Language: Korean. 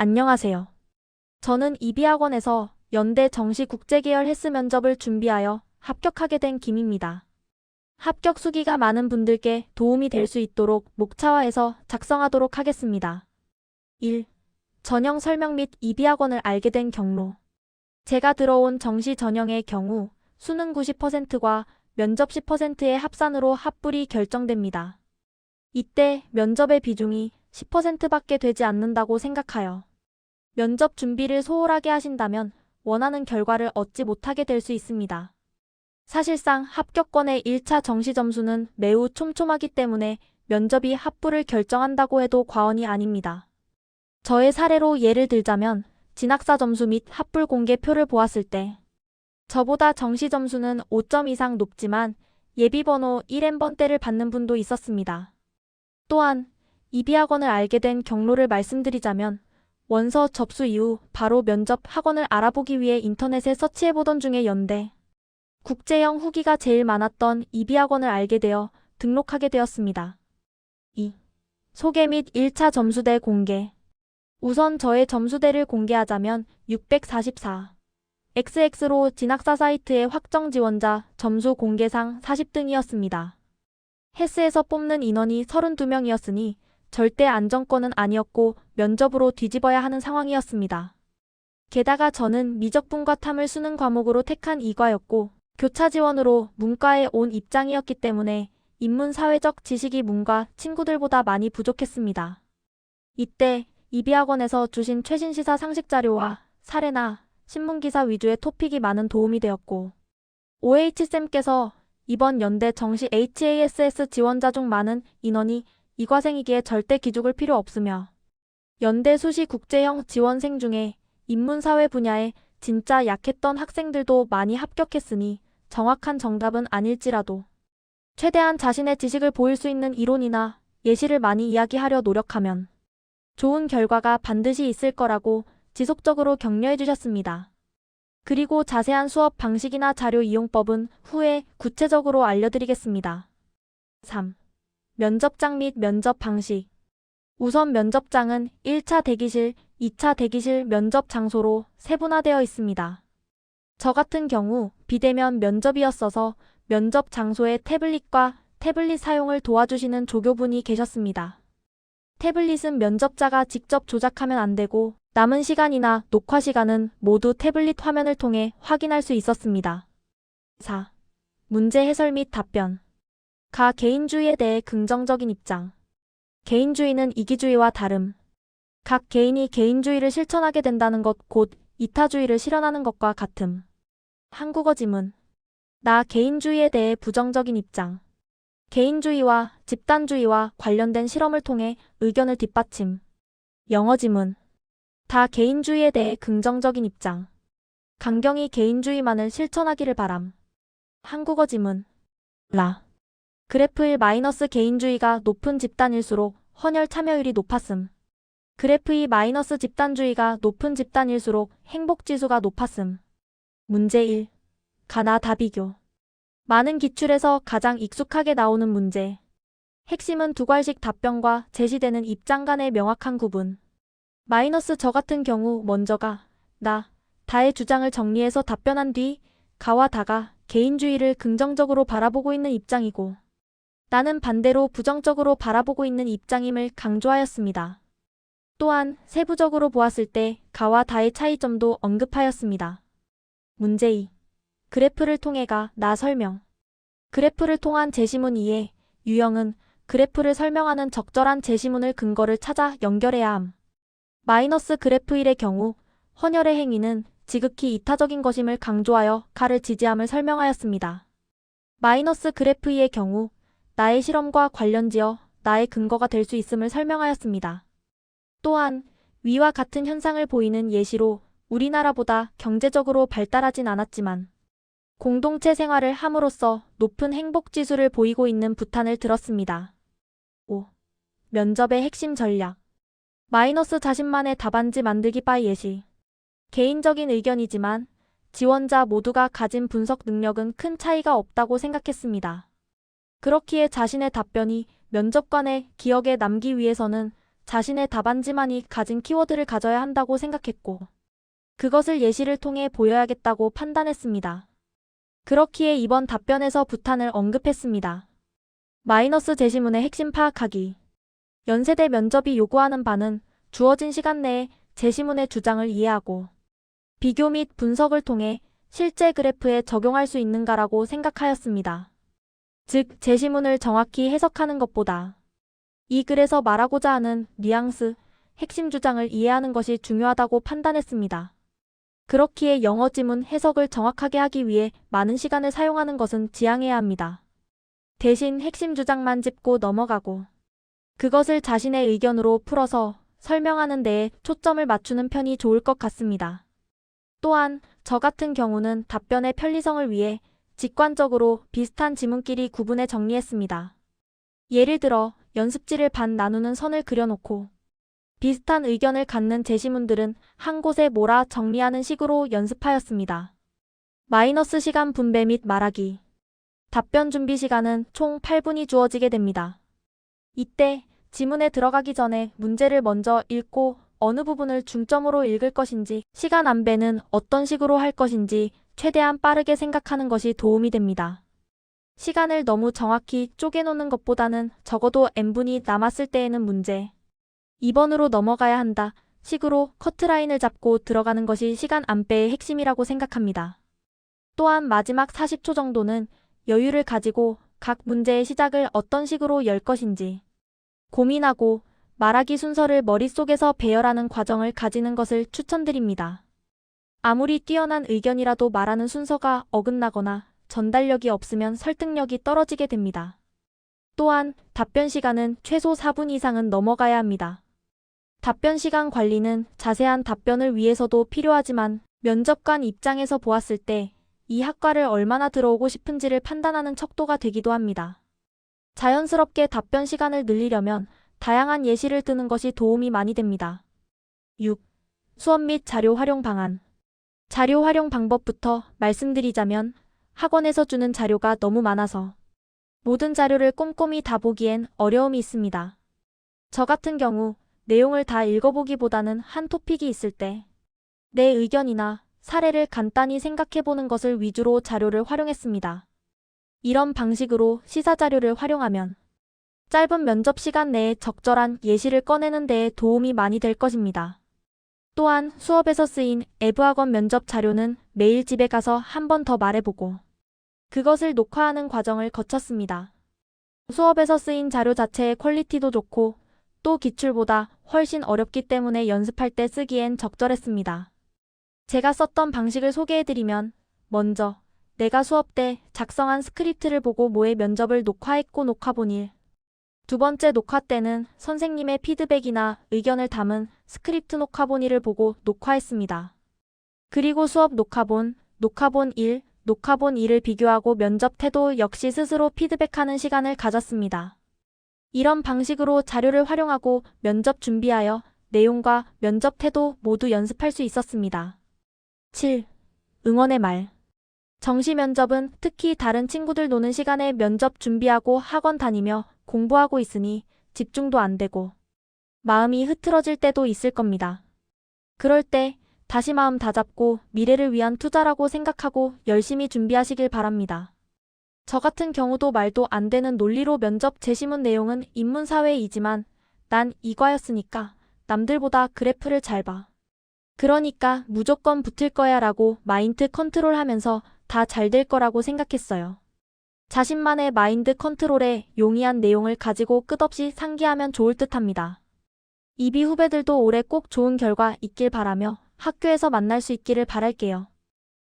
안녕하세요. 저는 이비학원에서 연대 정시 국제계열 헬스 면접을 준비하여 합격하게 된 김입니다. 합격 수기가 많은 분들께 도움이 될 수 있도록 목차화해서 작성하도록 하겠습니다. 1. 전형 설명 및 이비학원을 알게 된 경로. 제가 들어온 정시 전형의 경우 수능 90%과 면접 10%의 합산으로 합불이 결정됩니다. 이때 면접의 비중이 10%밖에 되지 않는다고 생각하여 면접 준비를 소홀하게 하신다면 원하는 결과를 얻지 못하게 될 수 있습니다. 사실상 합격권의 1차 정시 점수는 매우 촘촘하기 때문에 면접이 합불을 결정한다고 해도 과언이 아닙니다. 저의 사례로 예를 들자면 진학사 점수 및 합불 공개표를 보았을 때 저보다 정시 점수는 5점 이상 높지만 예비 번호 1N번대를 받는 분도 있었습니다. 또한 이비학원을 알게 된 경로를 말씀드리자면 원서 접수 이후 바로 면접 학원을 알아보기 위해 인터넷에 서치해보던 중에 연대 국제형 후기가 제일 많았던 이비학원을 알게 되어 등록하게 되었습니다. 2. 소개 및 1차 점수대 공개 우선 저의 점수대를 공개하자면 644. XX로 진학사 사이트의 확정 지원자 점수 공개상 40등이었습니다. 헬스에서 뽑는 인원이 32명이었으니 절대 안정권은 아니었고 면접으로 뒤집어야 하는 상황이었습니다. 게다가 저는 미적분과 탐을 수능 과목으로 택한 이과였고 교차 지원으로 문과에 온 입장이었기 때문에 인문 사회적 지식이 문과 친구들보다 많이 부족했습니다. 이때 이비학원에서 주신 최신 시사 상식 자료와 사례나 신문기사 위주의 토픽이 많은 도움이 되었고 OH쌤께서 이번 연대 정시 HASS 지원자 중 많은 인원이 이과생이기에 절대 기죽을 필요 없으며 연대 수시 국제형 지원생 중에 인문사회 분야에 진짜 약했던 학생들도 많이 합격했으니 정확한 정답은 아닐지라도 최대한 자신의 지식을 보일 수 있는 이론이나 예시를 많이 이야기하려 노력하면 좋은 결과가 반드시 있을 거라고 지속적으로 격려해 주셨습니다. 그리고 자세한 수업 방식이나 자료 이용법은 후에 구체적으로 알려드리겠습니다. 3. 면접장 및 면접 방식. 우선 면접장은 1차 대기실, 2차 대기실 면접 장소로 세분화되어 있습니다. 저 같은 경우 비대면 면접이었어서 면접 장소에 태블릿과 태블릿 사용을 도와주시는 조교분이 계셨습니다. 태블릿은 면접자가 직접 조작하면 안 되고 남은 시간이나 녹화 시간은 모두 태블릿 화면을 통해 확인할 수 있었습니다. 4. 문제 해설 및 답변. 가 개인주의에 대해 긍정적인 입장. 개인주의는 이기주의와 다름. 각 개인이 개인주의를 실천하게 된다는 것 곧 이타주의를 실현하는 것과 같음. 한국어 지문. 나 개인주의에 대해 부정적인 입장. 개인주의와 집단주의와 관련된 실험을 통해 의견을 뒷받침. 영어 지문. 다 개인주의에 대해 긍정적인 입장. 강경이 개인주의만을 실천하기를 바람. 한국어 지문. 라. 그래프 1 마이너스 개인주의가 높은 집단일수록 헌혈 참여율이 높았음. 그래프 2 마이너스 집단주의가 높은 집단일수록 행복지수가 높았음. 문제 1. 가나 다비교. 많은 기출에서 가장 익숙하게 나오는 문제. 핵심은 두 괄식 답변과 제시되는 입장 간의 명확한 구분. 마이너스 저 같은 경우 먼저가 나, 다의 주장을 정리해서 답변한 뒤 가와 다가 개인주의를 긍정적으로 바라보고 있는 입장이고 나는 반대로 부정적으로 바라보고 있는 입장임을 강조하였습니다. 또한 세부적으로 보았을 때 가와 다의 차이점도 언급하였습니다. 문제 2. 그래프를 통해 가 나 설명. 그래프를 통한 제시문 2에 유형은 그래프를 설명하는 적절한 제시문을 근거를 찾아 연결해야 함. 마이너스 그래프 1의 경우 헌혈의 행위는 지극히 이타적인 것임을 강조하여 가를 지지함을 설명하였습니다. 마이너스 그래프 2의 경우 나의 실험과 관련지어 나의 근거가 될 수 있음을 설명하였습니다. 또한 위와 같은 현상을 보이는 예시로 우리나라보다 경제적으로 발달하진 않았지만 공동체 생활을 함으로써 높은 행복 지수를 보이고 있는 부탄을 들었습니다. 5. 면접의 핵심 전략. 마이너스 자신만의 답안지 만들기 바이 예시. 개인적인 의견이지만 지원자 모두가 가진 분석 능력은 큰 차이가 없다고 생각했습니다. 그렇기에 자신의 답변이 면접관의 기억에 남기 위해서는 자신의 답안지만이 가진 키워드를 가져야 한다고 생각했고, 그것을 예시를 통해 보여야겠다고 판단했습니다. 그렇기에 이번 답변에서 부탄을 언급했습니다. 마이너스 제시문의 핵심 파악하기. 연세대 면접이 요구하는 바는 주어진 시간 내에 제시문의 주장을 이해하고 비교 및 분석을 통해 실제 그래프에 적용할 수 있는가라고 생각하였습니다. 즉, 제시문을 정확히 해석하는 것보다 이 글에서 말하고자 하는 뉘앙스, 핵심 주장을 이해하는 것이 중요하다고 판단했습니다. 그렇기에 영어 지문 해석을 정확하게 하기 위해 많은 시간을 사용하는 것은 지양해야 합니다. 대신 핵심 주장만 짚고 넘어가고 그것을 자신의 의견으로 풀어서 설명하는 데에 초점을 맞추는 편이 좋을 것 같습니다. 또한 저 같은 경우는 답변의 편리성을 위해 직관적으로 비슷한 지문끼리 구분해 정리했습니다. 예를 들어 연습지를 반 나누는 선을 그려놓고 비슷한 의견을 갖는 제시문들은 한 곳에 몰아 정리하는 식으로 연습하였습니다. 마이너스 시간 분배 및 말하기. 답변 준비 시간은 총 8분이 주어지게 됩니다. 이때 지문에 들어가기 전에 문제를 먼저 읽고 어느 부분을 중점으로 읽을 것인지, 시간 안배는 어떤 식으로 할 것인지 최대한 빠르게 생각하는 것이 도움이 됩니다. 시간을 너무 정확히 쪼개놓는 것보다는 적어도 n분이 남았을 때에는 문제. 2번으로 넘어가야 한다. 식으로 커트라인을 잡고 들어가는 것이 시간 안배의 핵심이라고 생각합니다. 또한 마지막 40초 정도는 여유를 가지고 각 문제의 시작을 어떤 식으로 열 것인지 고민하고 말하기 순서를 머릿속에서 배열하는 과정을 가지는 것을 추천드립니다. 아무리 뛰어난 의견이라도 말하는 순서가 어긋나거나 전달력이 없으면 설득력이 떨어지게 됩니다. 또한 답변 시간은 최소 4분 이상은 넘어가야 합니다. 답변 시간 관리는 자세한 답변을 위해서도 필요하지만 면접관 입장에서 보았을 때 이 학과를 얼마나 들어오고 싶은지를 판단하는 척도가 되기도 합니다. 자연스럽게 답변 시간을 늘리려면 다양한 예시를 드는 것이 도움이 많이 됩니다. 6. 수업 및 자료 활용 방안. 자료 활용 방법부터 말씀드리자면 학원에서 주는 자료가 너무 많아서 모든 자료를 꼼꼼히 다 보기엔 어려움이 있습니다. 저 같은 경우 내용을 다 읽어보기보다는 한 토픽이 있을 때 내 의견이나 사례를 간단히 생각해보는 것을 위주로 자료를 활용했습니다. 이런 방식으로 시사 자료를 활용하면 짧은 면접 시간 내에 적절한 예시를 꺼내는 데에 도움이 많이 될 것입니다. 또한 수업에서 쓰인 에브학원 면접 자료는 매일 집에 가서 한 번 더 말해보고 그것을 녹화하는 과정을 거쳤습니다. 수업에서 쓰인 자료 자체의 퀄리티도 좋고 또 기출보다 훨씬 어렵기 때문에 연습할 때 쓰기엔 적절했습니다. 제가 썼던 방식을 소개해드리면 먼저 내가 수업 때 작성한 스크립트를 보고 모의 면접을 녹화했고 녹화본 일. 두 번째 녹화 때는 선생님의 피드백이나 의견을 담은 스크립트 녹화본 1을 보고 녹화했습니다. 그리고 수업 녹화본, 녹화본 1, 녹화본 2를 비교하고 면접 태도 역시 스스로 피드백하는 시간을 가졌습니다. 이런 방식으로 자료를 활용하고 면접 준비하여 내용과 면접 태도 모두 연습할 수 있었습니다. 7. 응원의 말. 정시 면접은 특히 다른 친구들 노는 시간에 면접 준비하고 학원 다니며 공부하고 있으니 집중도 안 되고 마음이 흐트러질 때도 있을 겁니다. 그럴 때 다시 마음 다잡고 미래를 위한 투자라고 생각하고 열심히 준비하시길 바랍니다. 저 같은 경우도 말도 안 되는 논리로 면접 제시문 내용은 인문사회이지만 난 이과였으니까 남들보다 그래프를 잘 봐. 그러니까 무조건 붙을 거야 라고 마인드 컨트롤 하면서 다 잘 될 거라고 생각했어요. 자신만의 마인드 컨트롤에 용이한 내용을 가지고 끝없이 상기하면 좋을 듯 합니다. 이비 후배들도 올해 꼭 좋은 결과 있길 바라며 학교에서 만날 수 있기를 바랄게요.